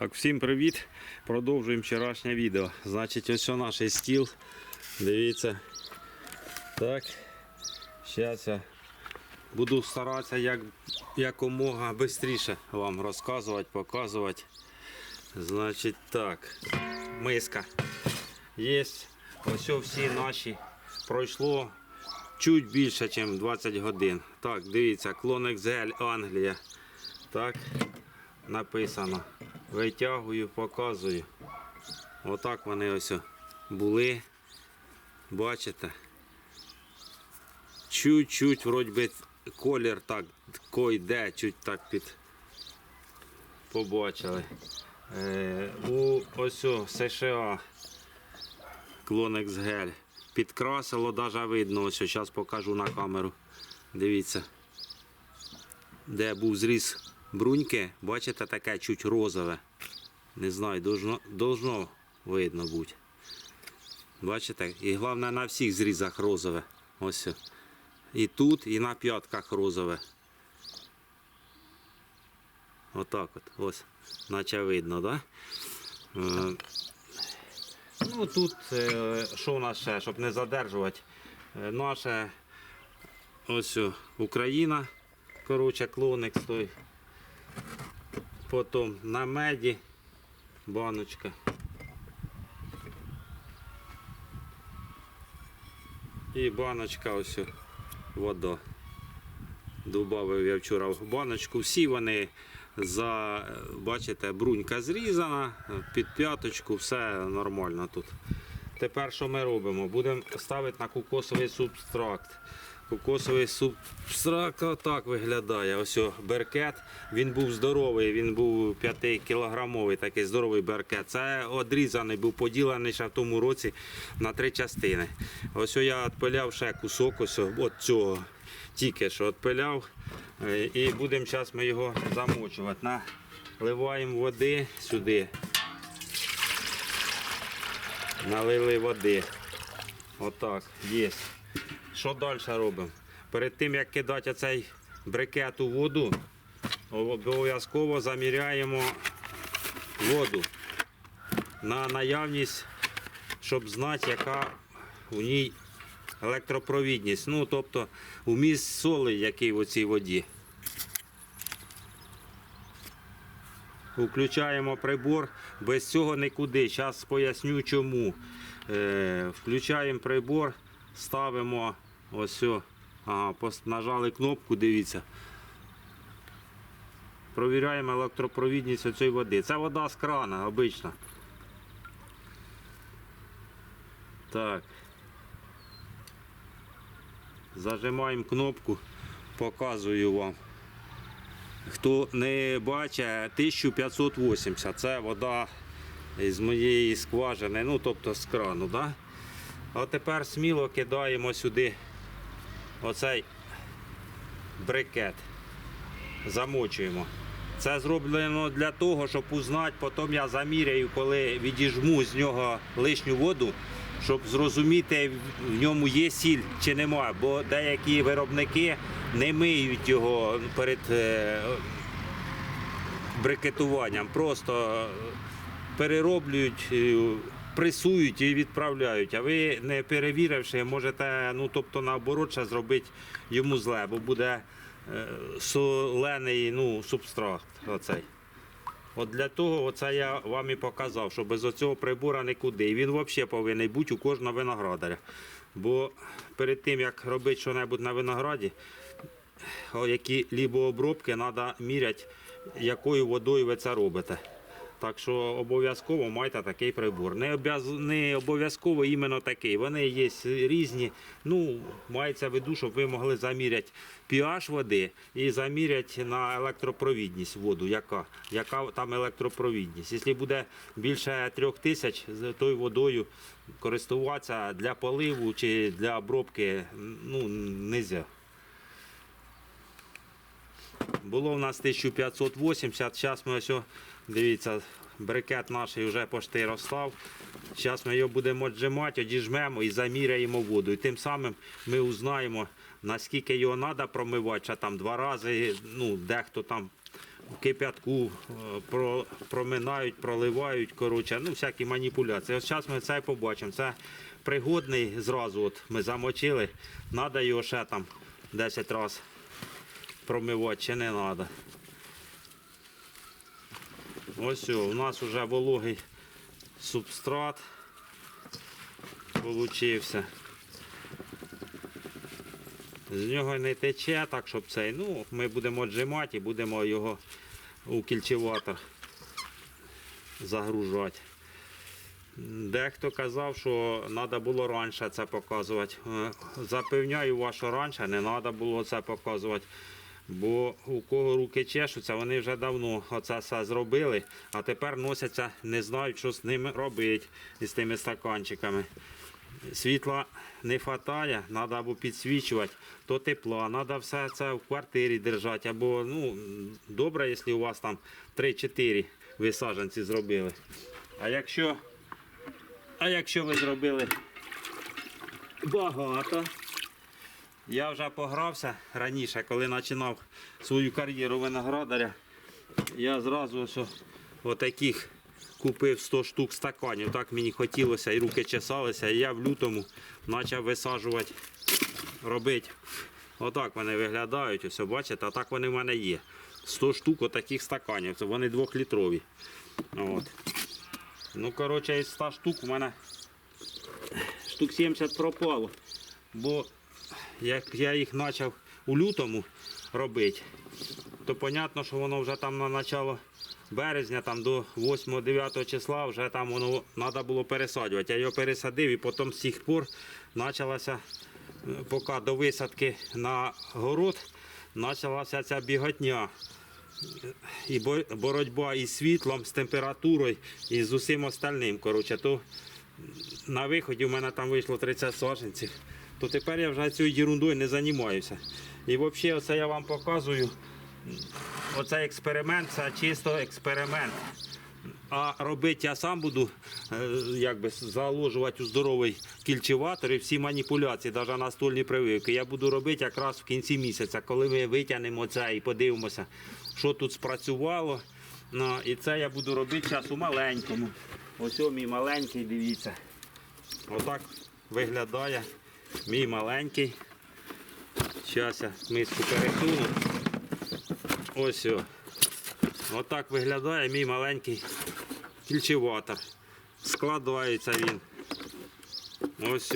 Так, всім привіт! Продовжуємо вчорашнє відео. Значить, ось наш стіл. Дивіться. Так. Зараз я буду старатися як, якомога швидше вам розказувати, показувати. Значить так. Миска. Є. Ось всі наші. Пройшло чуть більше, ніж 20 годин. Так, дивіться, Гель Англія. Так, написано. Витягую, показую. Отак вони ось були. Бачите? Чуть-чуть, вроді би, колір так койде, чуть так під побачили. Е, у ось о, США Клонекс гель. Підкрасило, навіть видно, ось зараз покажу на камеру. Дивіться. Де був зріз бруньки, бачите, таке чуть розове. Не знаю, должно, должно видно бути. Бачите? І головне на всіх зрізах розове. Ось. І тут, і на п'ятках розове. Отак от. Ось. Наче видно, так? Да? Е, Ну тут е, що у нас ще, щоб не задержувати. Е, Наша ось Україна. Коротше, клоник той. Потім на меді баночка. І баночка ось вода. Добавив я вчора в баночку. Всі вони за, бачите, брунька зрізана, під п'яточку, все нормально тут. Тепер що ми робимо? Будемо ставити на кокосовий субстракт. Кокосовий субстракт отак виглядає. Ось о, беркет. Він був здоровий, він був 5 кілограмовий, такий здоровий беркет. Це одрізаний, був поділений ще в тому році на три частини. Ось о, я відпиляв ще кусок ось от цього. Тільки що відпиляв. Е, І будемо зараз ми його замочувати. Наливаємо води сюди. Налили води. Отак, є. Що далі робимо? Перед тим як кидати цей брикет у воду, обов'язково заміряємо воду на наявність, щоб знати, яка у ній електропровідність. Ну, тобто вміст соли, який в цій воді. Включаємо прибор, без цього нікуди. Зараз поясню чому. Е, включаємо прибор, ставимо ось. Ага, нажали кнопку, дивіться. Провіряємо електропровідність цієї води. Це вода з крана, обична. Так. Зажимаємо кнопку, показую вам. Хто не бачить, 1580 це вода з моєї скважини, ну тобто з крану. Да? А тепер сміло кидаємо сюди оцей брикет. Замочуємо. Це зроблено для того, щоб узнати, потім я заміряю, коли відіжму з нього лишню воду, щоб зрозуміти, в ньому є сіль чи немає. Бо деякі виробники не миють його перед е, брикетуванням. Просто перероблюють, е, пресують і відправляють. А ви не перевіривши, можете, ну тобто наоборот, ще зробити йому зле, бо буде е, солений ну, субстрат. Оцей. От для того оце я вам і показав, що без оцього прибора нікуди. Він взагалі повинен бути у кожного виноградаря. Бо перед тим, як робити щось на винограді, які лібо обробки треба міряти, якою водою ви це робите. Так що обов'язково майте такий прибор. Не, не обов'язково іменно такий. Вони є різні. Ну, мається в виду, щоб ви могли заміряти pH води і заміряти на електропровідність воду, яка, яка там електропровідність. Якщо буде більше трьох тисяч, тою водою користуватися для поливу чи для обробки ну, не можна. Було в нас 1580, зараз ми ось, дивіться, брикет наш вже почти розстав. Зараз ми його будемо віджимати, одіжмемо і заміряємо воду. І тим самим ми узнаємо, наскільки його треба промивати, чи там два рази, ну, дехто там в кип'ятку е, про, проминають, проливають, коротше, ну всякі маніпуляції. Ось зараз ми це побачимо. Це пригодний зразу. От ми замочили. Треба його ще там 10 разів промивати, чи не треба. Ось у нас вже вологий субстрат получився. З нього не тече, так щоб цей. Ну, ми будемо отжимати і будемо його у кільчеватор загружати. Дехто казав, що треба було раніше це показувати. Е, Запевняю вас, що раніше не треба було це показувати. Бо у кого руки чешуться, вони вже давно оце все зробили, а тепер носяться, не знають, що з ними робити із тими стаканчиками. Світла не вистачає, треба або підсвічувати, то тепла, треба все це в квартирі держати. Або ну, добре, якщо у вас там 3-4 ви саджанці зробили. А якщо, а якщо ви зробили багато, я вже погрався раніше, коли починав свою кар'єру виноградаря. Я зразу отаких купив 100 штук стаканів. Так мені хотілося і руки чесалися. І я в лютому почав висаджувати, робити. Отак вони виглядають, ось бачите, а так вони в мене є. 100 штук отаких стаканів. Це вони двохлітрові. От. Ну, коротше, із 100 штук у мене штук 70 пропало. Бо як я їх почав у лютому робити, то понятно, що воно вже там на начало березня, там до 8-9 числа вже там воно треба було пересаджувати. Я його пересадив і потім з тих пор почалася, е, поки до висадки на город, почалася ця біготня. І боротьба із світлом, з температурою і з усім остальним. Коротше, то на виході в мене там вийшло 30 саджанців, то тепер я вже цією ерундою не займаюся. І взагалі, оце я вам показую. Оцей експеримент це чисто експеримент. А робити я сам буду е, якби заложувати у здоровий кільчеватор і всі маніпуляції, навіть настольні прививки. Я буду робити якраз в кінці місяця, коли ми витягнемо це і подивимося, що тут спрацювало. Ну, і це я буду робити зараз у маленькому. Ось мій маленький, дивіться. Отак виглядає мій маленький. Зараз я миску пересуну. Ось о. Отак виглядає мій маленький кільчеватор. Складається він. Ось.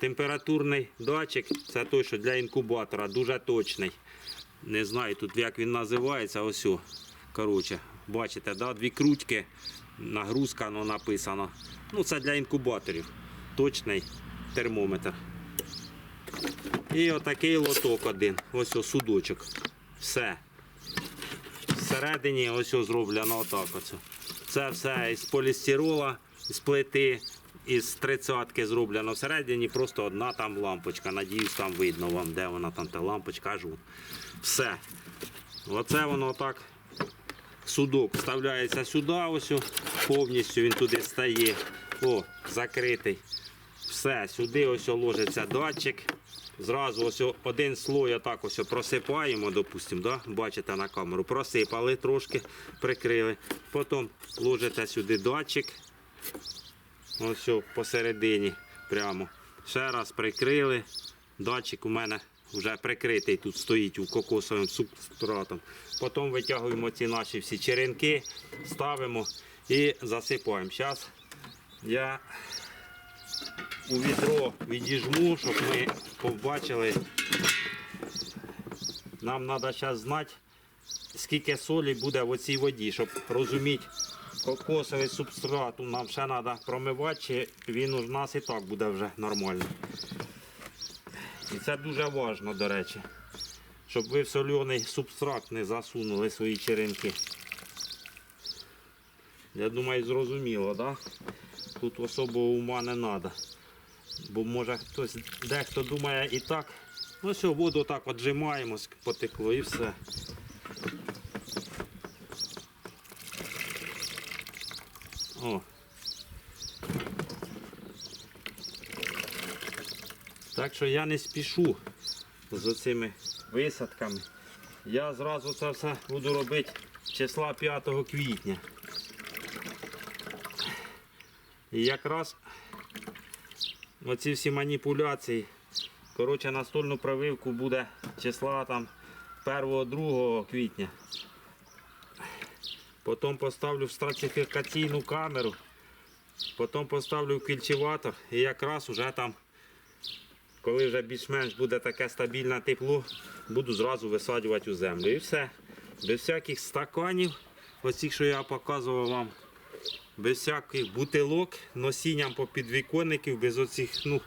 Температурний датчик це той, що для інкубатора, дуже точний. Не знаю тут як він називається. Ось о. Коротше, бачите, да? дві крутки, нагрузка ну, написано. Ну, це для інкубаторів. Точний термометр. І отакий лоток один. Ось о, судочок. Все. Всередині ось о зроблено отак. Ось. Це все із полістирола, з плити, із тридцятки зроблено. Всередині просто одна там лампочка. Надіюсь, там видно вам, де вона там та лампочка. Кажу. Все. Оце воно так. Судок вставляється сюди, ось повністю він туди стає. О, закритий. Все, сюди ось ложиться датчик. Зразу ось один слой отак ось просипаємо, допустимо, да? бачите на камеру, просипали трошки, прикрили. Потім ложите сюди датчик. Ось посередині прямо. Ще раз прикрили. Датчик у мене вже прикритий, тут стоїть у кокосовим субстратом. Потім витягуємо ці наші всі черенки, ставимо і засипаємо. Зараз я у відро відіжму, щоб ми побачили. Нам треба зараз знати, скільки солі буде в оцій воді, щоб розуміти, кокосовий субстрат нам ще треба промивати, чи він у нас і так буде вже нормально. І це дуже важливо, до речі, щоб ви в соляний субстрат не засунули свої черенки. Я думаю, зрозуміло, так? Да? Тут особого ума не треба. Бо може хтось, дехто думає і так. Ну все, воду так отжимаємо, потекло і все. О. Так що я не спішу з оцими висадками. Я зразу це все буду робити числа 5 квітня. І якраз оці всі маніпуляції. Коротше, настольну прививку буде числа там 1-2 квітня. Потім поставлю в стратифікаційну камеру. Потім поставлю в кільчеватор і якраз уже там, коли вже більш-менш буде таке стабільне тепло, буду зразу висаджувати у землю. І все. Без всяких стаканів, оцих, що я показував вам, без всяких бутилок, носінням по підвіконників, без оцих, ну,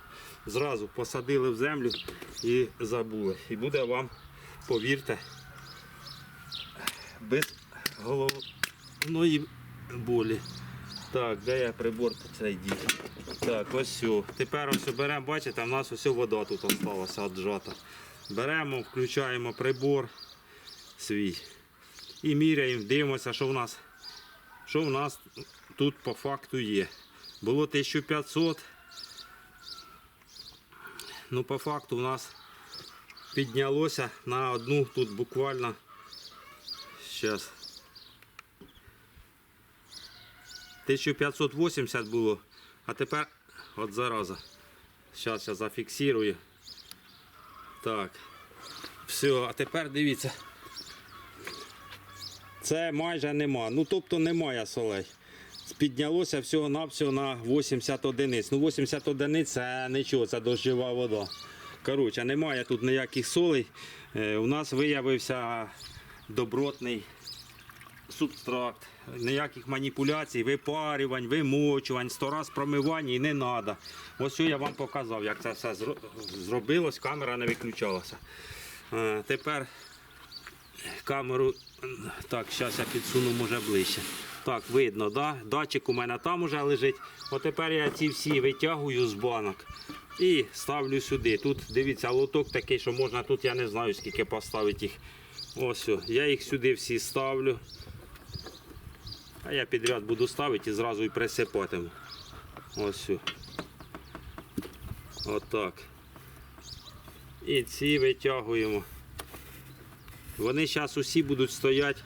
зразу посадили в землю і забули. І буде вам, повірте, без головної болі. Так, де я прибор цей дід? Так, ось все. Тепер ось беремо, бачите, в нас ось вода тут залишилася віджата. Беремо, включаємо прибор свій і міряємо, дивимося, що в нас, що в нас тут по факту є. Було 1500. Ну, по факту в нас піднялося на одну тут буквально. Зараз. 1580 було, а тепер от зараза. Зараз я зафіксую. Так. Все, а тепер дивіться. Це майже нема. Ну тобто немає солей. Піднялося всього-навсього на 80 одиниць. Ну 80 одиниць це нічого, це дощова вода. Коротше, немає тут ніяких солей. Е, у нас виявився добротний субстракт, ніяких маніпуляцій, випарювань, вимочувань, сто раз промивання і не треба. Ось що я вам показав, як це все зробилось, камера не виключалася. Е, Тепер камеру, так, зараз я підсуну може ближче. Так, видно, да? датчик у мене там уже лежить. От тепер я ці всі витягую з банок і ставлю сюди. Тут дивіться, лоток такий, що можна тут, я не знаю скільки поставити їх. Ось, я їх сюди всі ставлю. А я підряд буду ставити і зразу і присипатиму. Ось. Отак. І ці витягуємо. Вони зараз усі будуть стояти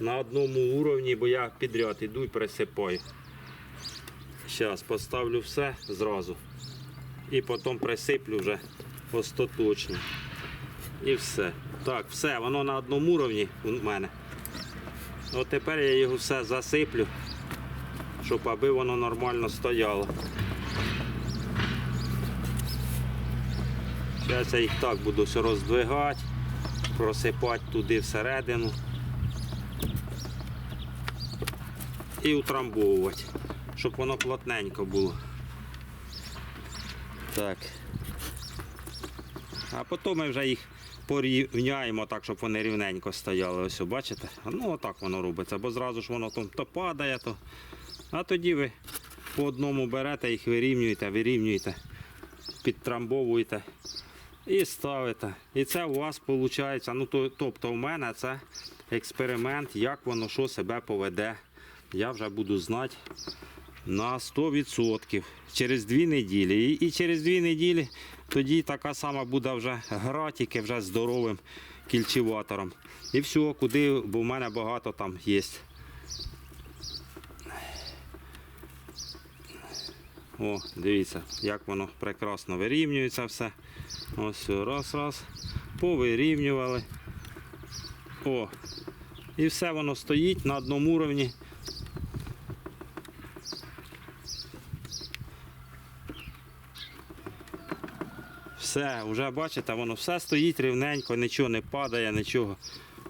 на одному уровні, бо я підряд іду і присипаю. Зараз поставлю все зразу. І потім присиплю вже остаточно. І все. Так, все, воно на одному уровні у мене. От тепер я його все засиплю, щоб аби воно нормально стояло. Зараз я їх так буду все роздвигати, просипати туди всередину і утрамбовувати, щоб воно плотненько було. Так. А потім ми вже їх порівняємо так, щоб вони рівненько стояли. Ось, бачите? Ну отак воно робиться, бо зразу ж воно там то падає, то. А тоді ви по одному берете їх, вирівнюєте, вирівнюєте, підтрамбовуєте і ставите. І це у вас виходить, ну то, тобто у мене це експеримент, як воно що себе поведе. Я вже буду знати на 100% через дві неділі. І, і через дві неділі тоді така сама буде вже гра, тільки вже здоровим кільчеватором. І все, куди, бо в мене багато там є. О, дивіться, як воно прекрасно вирівнюється все. Ось раз, раз. Повирівнювали. О. І все воно стоїть на одному уровні. Все, вже бачите, воно все стоїть рівненько, нічого не падає, нічого.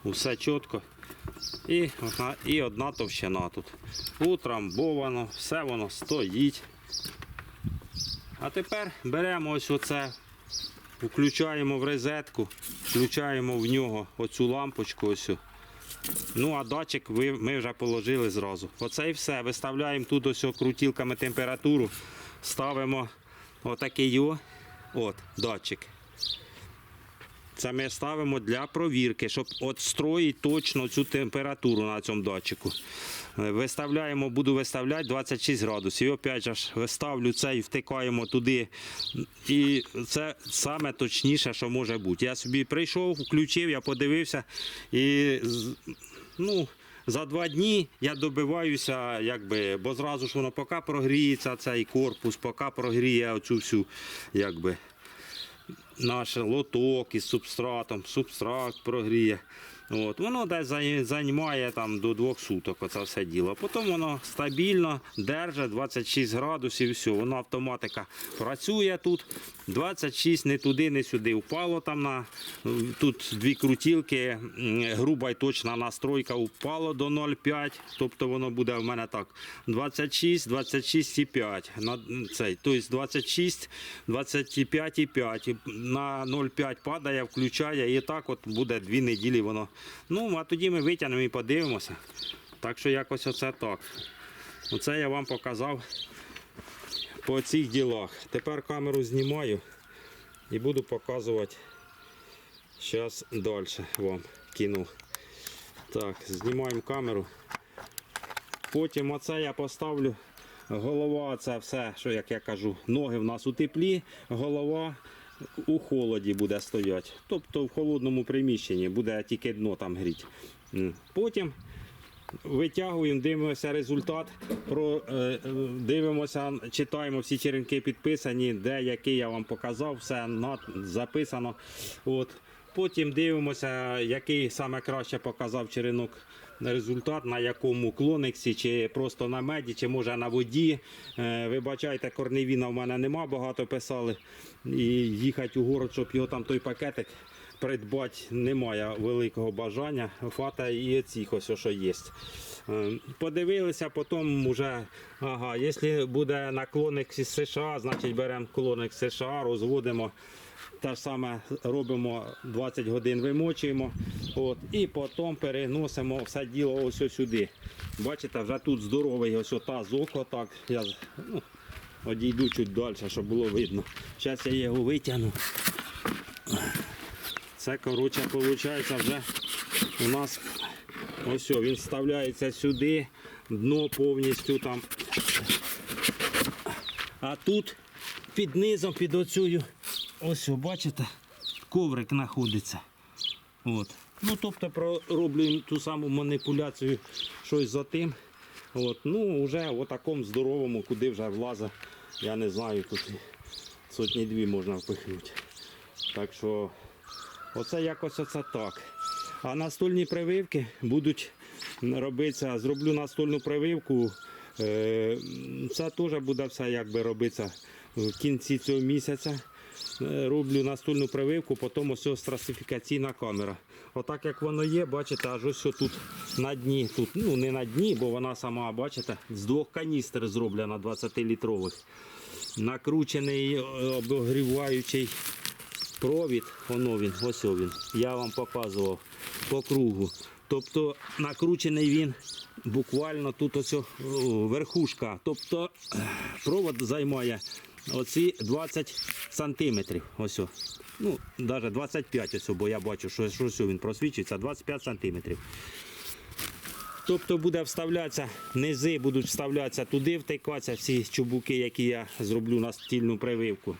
Все чітко. І і одна товщина тут. Утрамбовано, все воно стоїть. А тепер беремо ось оце, включаємо в розетку, включаємо в нього оцю лампочку. Ось. Ну, а датчик ми вже положили зразу. Оце і все. Виставляємо тут ось крутілками температуру, ставимо отакий. От, датчик. Це ми ставимо для провірки, щоб отстроїти точно цю температуру на цьому датчику. Е, Виставляємо, буду виставляти 26 градусів. І опять же виставлю це і втикаємо туди. І це саме точніше, що може бути. Я собі прийшов, включив, я подивився і ну. За два дні я добиваюся, якби, бо зразу ж воно поки прогріється цей корпус, поки прогріє оцю всю, якби, наш лоток із субстратом, субстрат прогріє. От, воно десь займає там, до двох суток оце все діло. Потім воно стабільно держить 26 градусів, все, воно автоматика працює тут. 26 не туди, не сюди. Впало там на тут дві крутілки, груба й точна настройка впало до 0,5. Тобто воно буде в мене так. 26, 26,5. На цей, тобто 26, 25,5. На 0,5 падає, включає і так от буде дві неділі воно. Ну, а тоді ми витягнемо і подивимося. Так що якось оце так. Оце я вам показав по цих ділах. Тепер камеру знімаю і буду показувати зараз далі вам кіну. Так, знімаємо камеру. Потім оце я поставлю. Голова це все, що як я кажу, ноги в нас у теплі, голова у холоді буде стояти. Тобто в холодному приміщенні буде тільки дно там гріти. Потім витягуємо, дивимося результат, про, е, дивимося, читаємо всі черенки підписані, де який я вам показав, все записано. От. Потім дивимося, який саме краще показав черенок результат, на якому клониксі, чи просто на меді, чи може на воді. Е, Вибачайте, корневіна в мене нема, багато писали. І їхати у город, щоб його там той пакетик придбати, немає великого бажання. Фата і цих ось, що є. Е, Подивилися, потім вже, ага, якщо буде на клониксі США, значить беремо клоникс США, розводимо. Те ж саме робимо 20 годин вимочуємо. От, і потім переносимо все діло ось сюди. Бачите, вже тут здоровий ось тазок. Отак. Я ну, одійду чуть далі, щоб було видно. Зараз я його витягну. Це, коротше, виходить, вже у нас ось він вставляється сюди, дно повністю там. А тут під низом, під оцю, ось бачите, коврик знаходиться. От. Ну, тобто пророблюємо ту саму маніпуляцію щось за тим. От. Ну, вже в такому здоровому, куди вже влаза, я не знаю, тут сотні дві можна впихнути. Так що оце якось оце так. А настольні прививки будуть робитися. Зроблю настольну прививку. Е, Це теж буде все якби робитися в кінці цього місяця. Е, Роблю настольну прививку, потім ось стратифікаційна камера. Отак як воно є, бачите, аж ось тут на дні. Тут, ну не на дні, бо вона сама, бачите, з двох каністр зроблена 20-літрових. Накручений е, обогріваючий провід, воно він, ось він. Я вам показував по кругу. Тобто накручений він буквально тут ось верхушка. Тобто е, провод займає оці 20 сантиметрів. Ось. Ну, навіть 25 ось, бо я бачу, що, що ось він просвічується, 25 сантиметрів. Тобто буде вставлятися, низи будуть вставлятися туди, втикатися всі чубуки, які я зроблю на стільну прививку.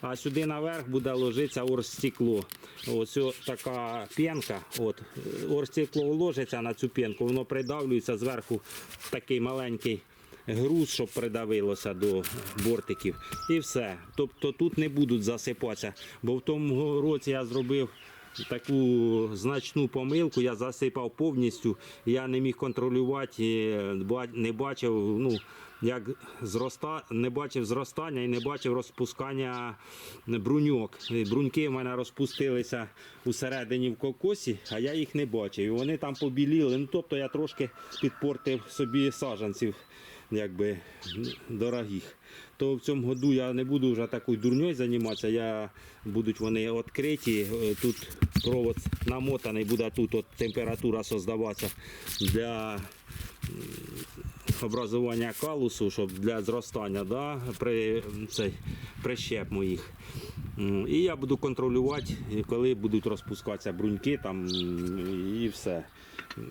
А сюди наверх буде ложитися оргстекло. Ось така п'янка. От. Оргстекло ложиться на цю п'янку, воно придавлюється зверху в такий маленький груз, щоб придавилося до бортиків. І все. Тобто тут не будуть засипатися. Бо в тому році я зробив таку значну помилку, я засипав повністю, я не міг контролювати, е, не бачив, ну, як зроста, не бачив зростання і не бачив розпускання бруньок. Бруньки в мене розпустилися усередині в кокосі, а я їх не бачив. І вони там побіліли. Ну, тобто я трошки підпортив собі саджанців якби дорогих. То в цьому году я не буду вже такою дурньою займатися. Я будуть вони відкриті. Е, Тут провод намотаний, буде тут от температура создаватися для образування калусу, щоб для зростання, да, при цей прищеп моїх. І я буду контролювати, коли будуть розпускатися бруньки там і все.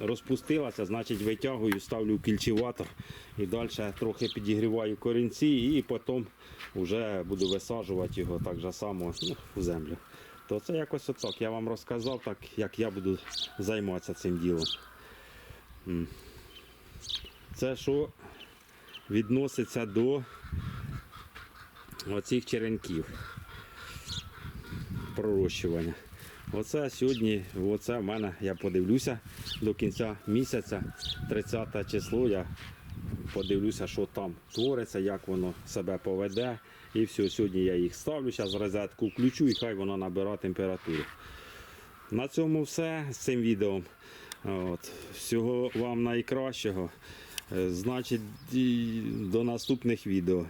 Розпустилася, значить витягую, ставлю в і далі трохи підігріваю корінці і потім вже буду висаджувати його так же само ну, в землю. То це якось отак. Я вам розказав, так як я буду займатися цим ділом. Це що відноситься до оцих черенків пророщування. Оце сьогодні, оце в мене, я подивлюся до кінця місяця, 30 число, я подивлюся, що там твориться, як воно себе поведе. І все, сьогодні я їх ставлю, зараз розетку включу і хай воно набере температуру. На цьому все з цим відео. От. Всього вам найкращого. Е, Значить, до наступних відео.